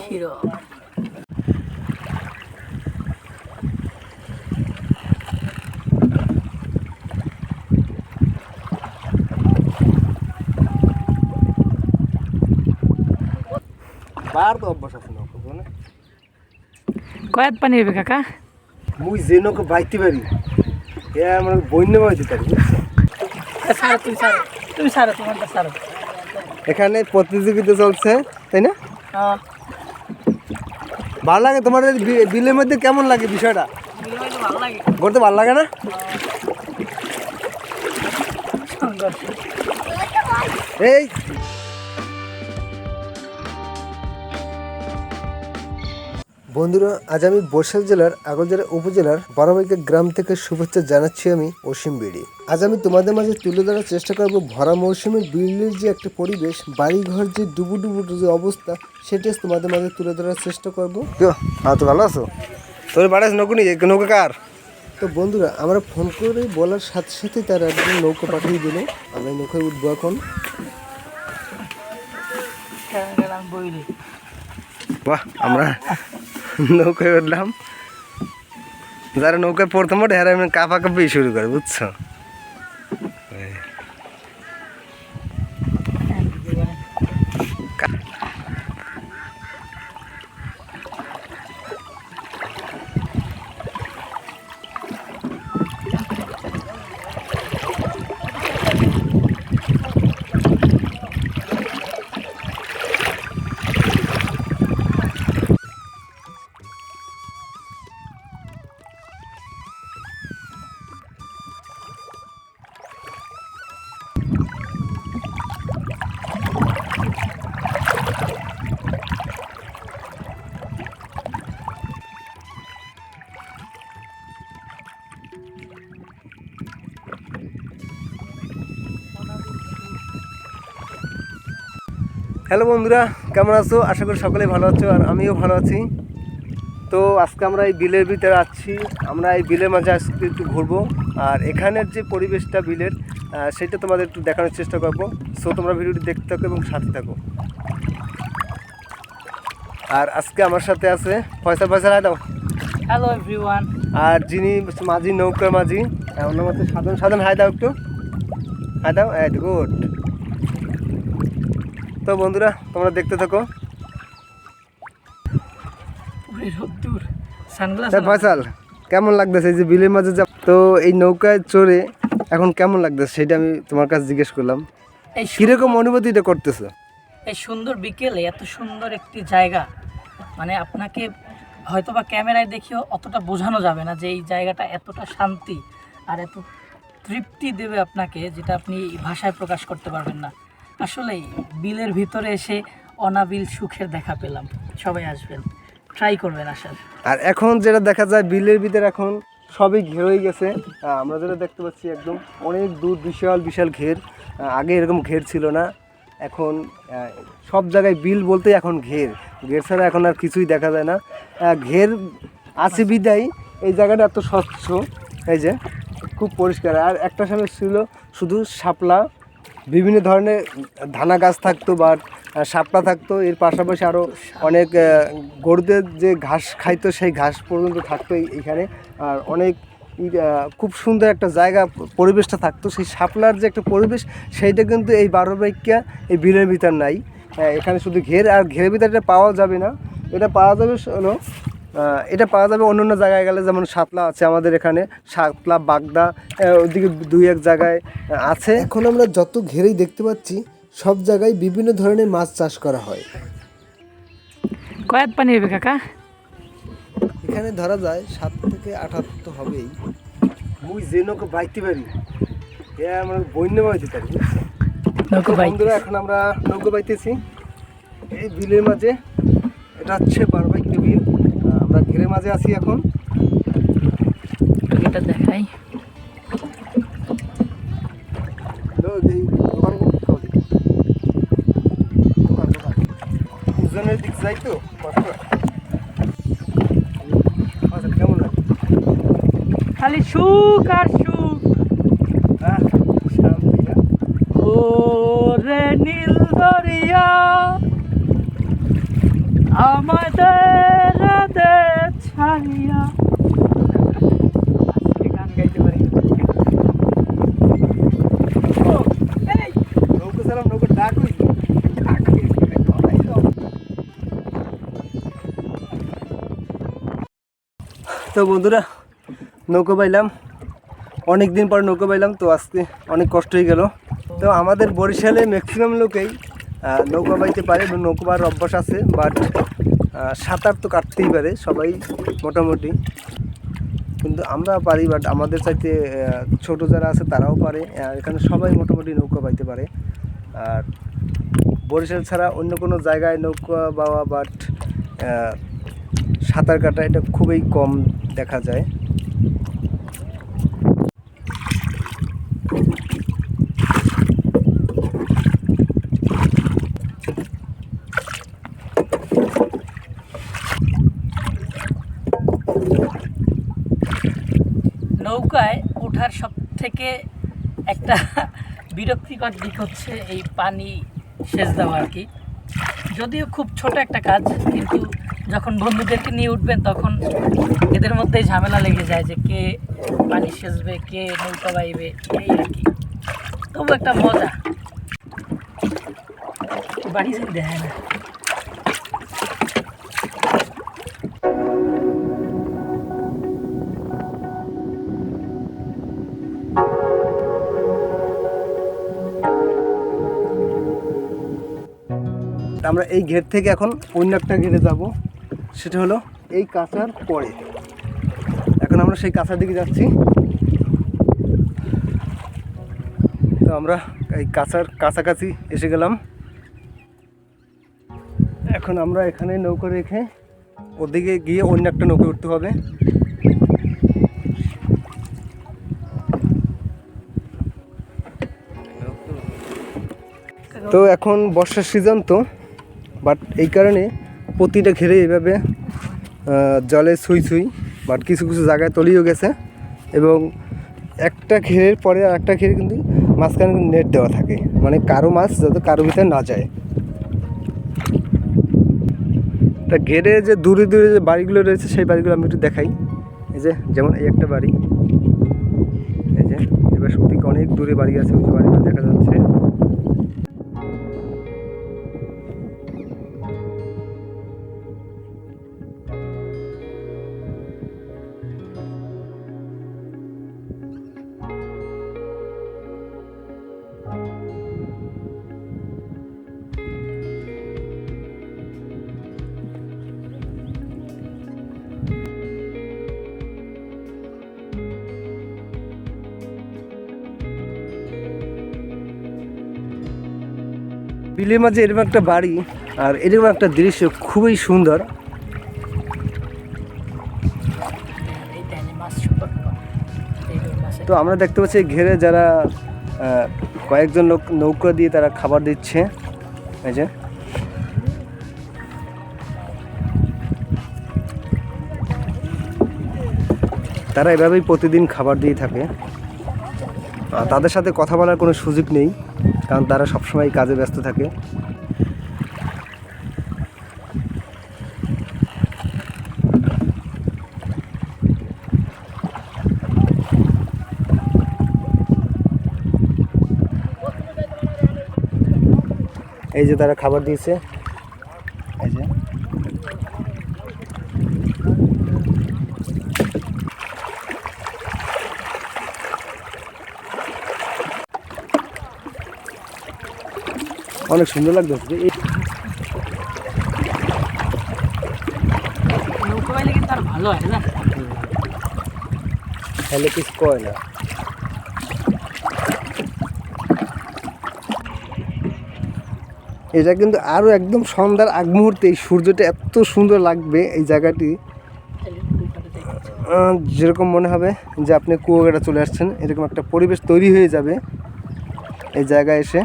ক্ষীর। বার তো অভ্যাস আছে নৌকা বুঝো না কয়াত পানি হবে কাকা? মুই যে নৌকা বাইতে পারি এ আমার বন্য বাইতে পারি বুঝছ? তুমি সারো তুমি সারো তোমারটা সারো। এখানে প্রতিযোগিতা চলছে তাই না? হ্যাঁ। ভালো লাগে তোমার বিলের মধ্যে কেমন লাগে বিষয়টা? করতে ভালো লাগে। না? এই বন্ধুরা আজ আমি বরিশাল জেলার আগরজেলা উপজেলার বারোবাইকা গ্রাম থেকে শুভেচ্ছা জানাচ্ছি আমি অসীম বিড়ি। আজ আমি তোমাদের মাঝে তুলে ধরার চেষ্টা করব ভরা মৌসুমে বিলের যে একটা পরিবেশ বাড়িঘর যে ডুবু ডুবু যে অবস্থা সেটা তোমাদের মাঝে তুলে ধরার চেষ্টা করব। তো ভালো আছো? তোর বাড়ি নৌকুনি নৌকা কার? তো বন্ধুরা আমরা ফোন করে বলার সাথে সাথে তারা একজন নৌকা পাঠিয়ে দিল। আমরা এই নৌকায় উঠবো এখন। গেলাম বাহ আমরা নৌকায় উঠলাম। যারা নৌকায় প্রথম ওঠে হারা এমনি কাপা শুরু করে বুঝছ? হ্যালো বন্ধুরা কেমন আছো? আশা করি সকলেই ভালো আছো আর আমিও ভালো আছি। তো আজকে আমরা এই বিলের ভিতরে আছি। আমরা এই বিলের মাঝে আজকে একটু ঘুরবো। আর এখানের যে পরিবেশটা বিলের সেটা তোমাদের একটু দেখানোর চেষ্টা করব। সো তোমরা ভিডিওটি দেখতে থাকো এবং সাথে থাকো। আর আজকে আমার সাথে আছে পয়সা পয়সা রায় দাও হ্যালো এভরিওয়ান আর যিনি মাঝি নৌকার মাঝি ওনার মধ্যে সাধারণ সাধারণ হাই দাও একটু। হাই দাও গুড। তো বন্ধুরা তোমরা দেখতে থাকো। ফয়সাল কেমন লাগতেছে এই যে বিলের মাঝে যা তো এই নৌকায় চড়ে এখন কেমন লাগতেছে সেটা আমি তোমার কাছে জিজ্ঞেস করলাম। কীরকম অনুভূতিটা করতেছো? এই সুন্দর বিকেলে এত সুন্দর একটি জায়গা মানে আপনাকে হয়তো বা ক্যামেরায় দেখিও অতটা বোঝানো যাবে না যে এই জায়গাটা এতটা শান্তি আর এত তৃপ্তি দেবে আপনাকে যেটা আপনি ভাষায় প্রকাশ করতে পারবেন না। আসলেই বিলের ভিতরে এসে অনাবিল সুখের দেখা পেলাম। সবাই আসবেন। ট্রাই করবেন আসার। আর এখন যেটা দেখা যায়, বিলের ভিতরে এখন সবই ঘের হয়ে গেছে। আমরা যেটা দেখতে পাচ্ছি, একদম অনেক দূর বিশাল বিশাল ঘের। আগে এরকম ঘের ছিল না। এখন সব জায়গায় বিল বলতেই এখন ঘের। ঘের ছাড়া এখন আর কিছুই দেখা যায় না। ঘের আছে বিদায়। এই জায়গাটা এত স্বচ্ছ। এই যে, খুব পরিষ্কার। আর একটা সময় ছিল শুধু শাপলা। বিভিন্ন ধরনের ধানা গাছ থাকতো বা সাপটা থাকতো। এর পাশাপাশি আরও অনেক গরুদের যে ঘাস খাইতো, সেই ঘাস পর্যন্ত থাকতো এইখানে আর অনেক খুব সুন্দর একটা জায়গা, পরিবেশটা থাকতো। সেই শাপলার যে একটা পরিবেশ, সেইটা কিন্তু এই বারো এই বিলের ভিতর নাই। এখানে শুধু ঘের, আর ঘেরের ভিতরে এটা পাওয়া যাবে না। এটা পাওয়া যাবে হলো এটা পাওয়া যাবে অন্য অন্য জায়গায় গেলে যেমন সাতলা আছে আমাদের এখানে সাতলা বাগদা ওদিকে দুই এক জায়গায় আছে। এখন আমরা যত ঘেরেই দেখতে পাচ্ছি সব জায়গায় বিভিন্ন ধরনের মাছ চাষ করা হয়। কয়াত পানি হবে কাকা? এখানে ধরা যায় সাত থেকে আঠাত্তর তো হবেই। মুই যে নৌকা বাইতে পারি এ আমরা বন্য বাইতে পারি? নৌকো বন্ধুরা এখন আমরা নৌকা বাইতেছি। এই বিলের মাঝে এটা হচ্ছে বারবাইকে বিল। ঘেরের মাঝে আছি এখন। এটা দেখাই। দিকে যাই তো আচ্ছা, কেমন খালি সুখ আর সুখ। হ্যাঁ হ্যাঁ। নীল দরিয়া আমাদের ছাড়িয়া। তো বন্ধুরা নৌকো পাইলাম। অনেক দিন পর নৌকো পাইলাম তো আজকে অনেক কষ্ট হয়ে গেল। তো আমাদের বরিশালে ম্যাক্সিমাম লোকেই নৌকা বাইতে পারে এবং নৌকো বার অভ্যাস আছে বাট সাঁতার তো কাটতেই পারে, সবাই মোটামুটি। কিন্তু আমরা পারি বাট আমাদের চাইতে ছোট যারা আছে তারাও পারে। এখানে সবাই মোটামুটি নৌকা পাইতে পারে। আর বরিশাল ছাড়া অন্য কোনো জায়গায় নৌকা বাওয়া বাট সাঁতার কাটা এটা খুবই কম দেখা যায় নৌকায় ওঠার সব থেকে একটা বিরক্তিকর দিক হচ্ছে এই পানি সেচ দেওয়া আর কি। যদিও খুব ছোট একটা কাজ, কিন্তু যখন বন্ধুদেরকে নিয়ে উঠবেন তখন এদের মধ্যেই ঝামেলা লেগে যায় যে কে পানি সেচবে, কে নৌকা বাইবে, এই আর কি। তবু একটা মজা। বাড়ি যেতে দেয় না। আমরা এই ঘের থেকে এখন অন্য একটা ঘেরে যাব। সেটা হলো এই কাঁচার পরে। এখন আমরা সেই কাঁচার দিকে যাচ্ছি। তো আমরা এই কাঁচার কাছাকাছি এসে গেলাম। এখন আমরা এখানে নৌকা রেখে ওদিকে গিয়ে অন্য একটা নৌকো উঠতে হবে। তো এখন বর্ষার সিজন তো। বাট এই কারণে প্রতিটা ঘেরে এইভাবে আহ, জলে ছুঁই ছুঁই বাট কিছু কিছু জায়গায় তলিয়েও গেছে এবং একটা ঘেরের পরে আর একটা ঘেরে কিন্তু মাঝখানে কিন্তু নেট দেওয়া থাকে। মানে কারও মাছ যাতে কারও ভিতরে না যায়। তা ঘেরে যে দূরে দূরে যে বাড়িগুলো রয়েছে সেই বাড়িগুলো আমি একটু দেখাই। এই যে যেমন এই একটা বাড়ি। এই যে এবার সত্যি অনেক দূরে বাড়ি আছে ওই বাড়িগুলো দেখা যাচ্ছে। বিলের মাঝে এরকম একটা বাড়ি আর এরকম একটা দৃশ্য খুবই সুন্দর। তো আমরা দেখতে পাচ্ছি ঘেরে যারা কয়েকজন লোক নৌকা দিয়ে তারা খাবার দিচ্ছে। এই যে। তারা এভাবেই প্রতিদিন খাবার দিয়ে থাকে। তাদের সাথে কথা বলার কোনো সুযোগ নেই, কারণ তারা সবসময় কাজে ব্যস্ত থাকে। এই যে তারা খাবার দিয়েছে এই যে অনেক সুন্দর বাইলে ভালো হয় না। কিছু কয় না। এটা কিন্তু আরও একদম সন্ধ্যার আগ মুহূর্তে এই সূর্যটা এত সুন্দর লাগবে এই জায়গাটি। যেরকম মনে হবে যে আপনি কুয়াকাটা চলে আসছেন এরকম একটা পরিবেশ তৈরি হয়ে যাবে এই জায়গায় এসে।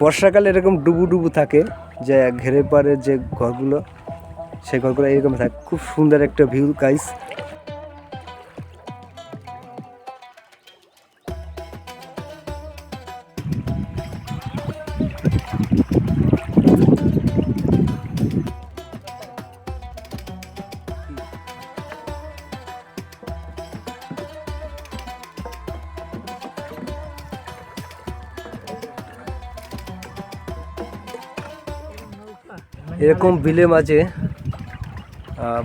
বর্ষাকালে এরকম ডুবু ডুবু থাকে যে ঘেরে পারে যে ঘরগুলো, সেই ঘরগুলো এরকম থাকে। খুব সুন্দর একটা ভিউ গাইস এরকম বিলে মাঝে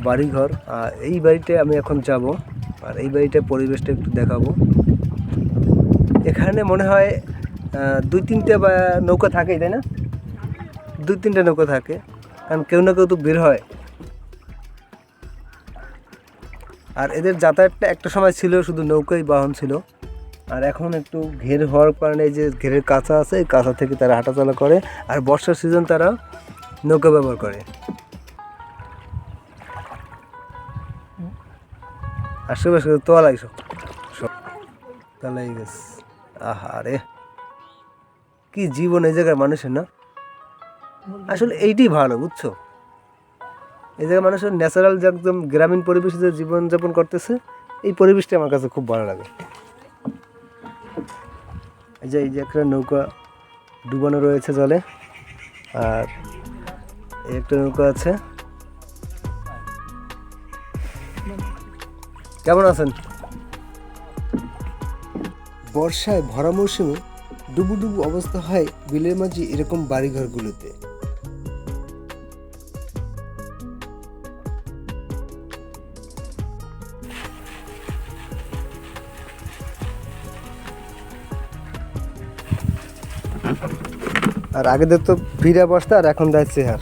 বাড়িঘর আর এই বাড়িতে আমি এখন যাব, আর এই বাড়িটার পরিবেশটা একটু দেখাবো। এখানে মনে হয় দুই তিনটে নৌকা থাকে তাই না? দুই তিনটে নৌকা থাকে, কারণ কেউ না কেউ তো বের হয়। আর এদের যাতায়াতটা একটা সময় ছিল, শুধু নৌকাই বাহন ছিল। আর এখন একটু ঘের হওয়ার কারণে যে ঘেরের কাঁচা আছে, এই কাঁচা থেকে তারা হাঁটাচলা করে। আর বর্ষার সিজন তারা নৌকা ব্যবহার করে। আশেপাশে তোলাই সব। সব তোলাই গেছে আহা রে। কি জীবন এই জায়গায় মানুষের না? আসলে এইটাই ভালো, বুঝছ? এই জায়গায় মানুষের ন্যাচারাল যে একদম গ্রামীণ পরিবেশে যে জীবনযাপন করতেছে, এই পরিবেশটা আমার কাছে খুব ভালো লাগে। এই যে এই যে একটা নৌকা ডুবানো রয়েছে জলে। আর একটা নৌকা আছে। কেমন আছেন? বর্ষায় ভরা মৌসুমে ডুবু ডুবু অবস্থা হয় বিলের মাঝে এরকম বাড়িঘরগুলোতে। আর আগে তো ফিরে বসতা আর এখন দেয় চেহার।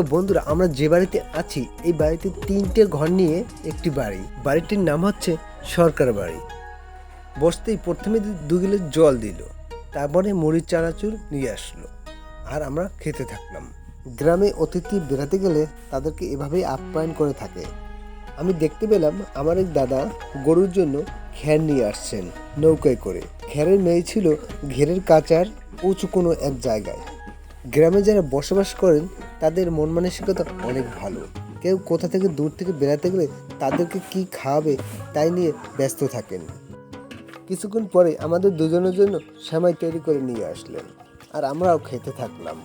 তো বন্ধুরা, আমরা যে বাড়িতে আছি, এই বাড়িতে তিনটে ঘর নিয়ে একটি বাড়ি। বাড়িটির নাম হচ্ছে সরকার বাড়ি। বসতেই প্রথমে দু গিলাস জল দিল, তারপরে মুড়ির চানাচুর নিয়ে আসলো, আর আমরা খেতে থাকলাম। গ্রামে অতিথি বেড়াতে গেলে তাদেরকে এভাবেই আপ্যায়ন করে থাকে। আমি দেখতে পেলাম, আমার এক দাদা গরুর জন্য খ্যার নিয়ে আসছেন নৌকায় করে। খ্যারের মেয়ে ছিল ঘেরের কাচার উঁচু কোনো এক জায়গায়। গ্রামে যারা বসবাস করেন, তাদের মন মানসিকতা অনেক ভালো। কেউ কোথা থেকে দূর থেকে বেড়াতে গেলে তাদেরকে কি খাওয়াবে তাই নিয়ে ব্যস্ত থাকেন। কিছুক্ষণ পরে আমাদের দুজনের জন্য সেমাই তৈরি করে নিয়ে আসলেন, আর আমরাও খেতে থাকলাম।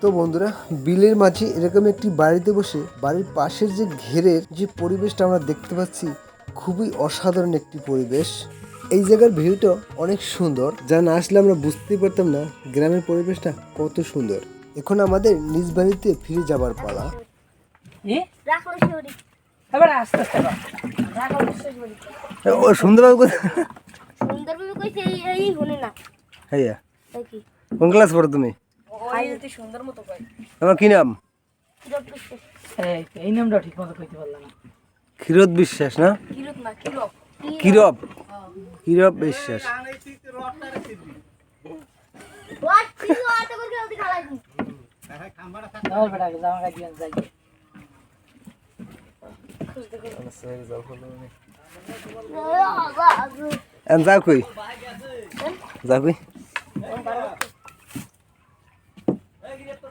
তো বন্ধুরা, বিলের মাঝে এরকম একটি বাড়িতে বসে বাড়ির পাশের যে ঘেরের যে পরিবেশটা আমরা দেখতে পাচ্ছি, খুবই অসাধারণ একটি পরিবেশ। এই জায়গার ভিউটা অনেক সুন্দর। যা না আসলে আমরা বুঝতেই পারতাম না গ্রামের পরিবেশটা কত সুন্দর। এখন আমাদের নিজ বাড়িতে ফিরে যাবার পালা। ও কইছে এই না। হ্যাঁ কোন ক্লাস পড়ো তুমি? কি নাম? কিরত বিশ্বাস। এই নামটা ঠিক মতো কইতে পারলাম না। ক্ষীরোদ বিশ্বাস না? কিরত না কিরত। কিরব? কিরব বিশ্বাস। যাও কই। যাও কই।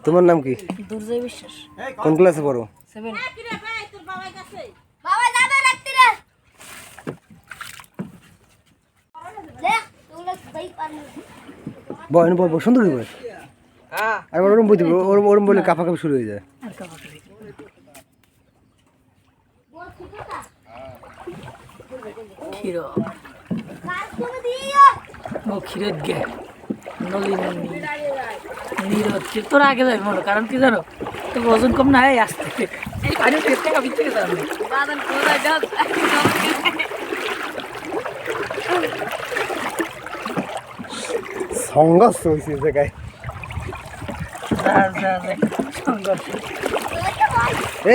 তোমার নাম কি? দুর্জয় বিশ্বাস। কোন ক্লাসে পড়ো? সেভেন বাবা যাবে সুন্দর বয়। আর ওরম বই দিবি ওরম ওরম বলে কাফা কাপি শুরু হয়ে যায়। ক্ষীর। করে ও ক্ষীরের গে নলিনী। আগে যাবি মনে কারণ কি জানো? তো ওজন কম না এই আসতে। এই পানি থেকে থেকে থেকে যাবে বাদন কোথায় যাও সংঘর্ষ হয়েছে এই জায়গায়।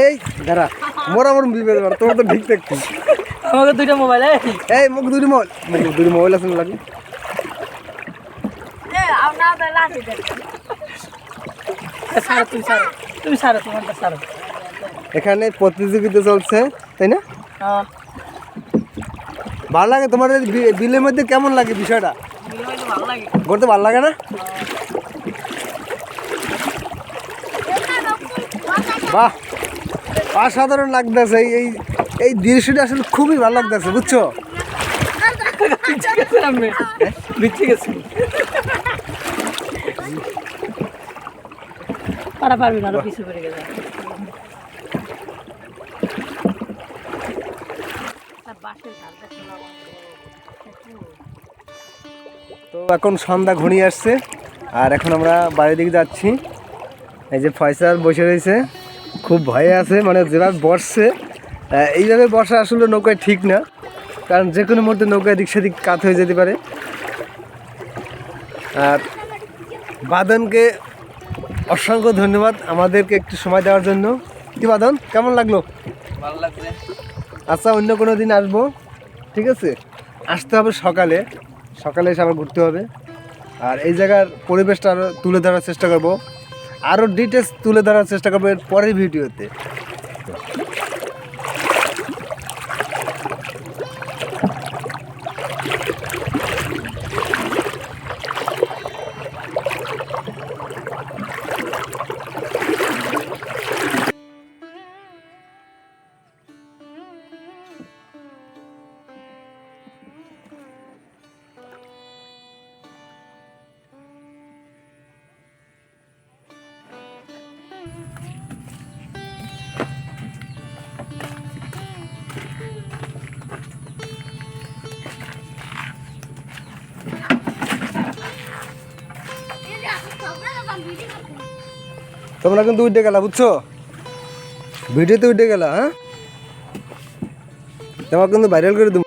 এই দাঁড়া মোরা মোরম বিবেদ কর তোমার তো ঠিক দেখছি আমাকে দুইটা মোবাইল এই। মুখ দুটি মোবাইল মুখ দুটি মোবাইল আছে লাগে? এখানে প্রতিযোগিতা চলছে তাই না? হ্যাঁ। ভালো লাগে তোমার বি- বিলের মধ্যে কেমন লাগে বিষয়টা? ঘুরতে ভালো লাগে না? বাহ, অসাধারণ লাগতেছে। এই এই দৃশ্যটা আসলে খুবই ভালো লাগতেছে, বুঝছ? হ্যাঁ, তো এখন সন্ধ্যা ঘনিয়ে আসছে আর এখন আমরা বাড়ির দিকে যাচ্ছি। এই যে ফয়সাল বসে রয়েছে খুব ভয়ে আছে মানে যেভাবে বসছে এইভাবে বসা আসলে নৌকায় ঠিক না কারণ যে কোনো মুহূর্তে নৌকায় দিক সেদিক কাত হয়ে যেতে পারে। আর বাদনকে অসংখ্য ধন্যবাদ আমাদেরকে একটু সময় দেওয়ার জন্য। কি বাদন কেমন লাগল? ভালো লাগছে। আচ্ছা অন্য কোনো দিন আসব ঠিক আছে? আসতে হবে সকালে। সকালে এসে আবার ঘুরতে হবে। আর এই জায়গার পরিবেশটা আরও তুলে ধরার চেষ্টা করব। আরও ডিটেলস তুলে ধরার চেষ্টা করব এর পরের ভিডিওতে। তোমরা কিন্তু উঠে গেলা বুঝছ? ভিডিওতে উঠে গেলা হ্যাঁ? তোমার কিন্তু ভাইরাল করে দেবো।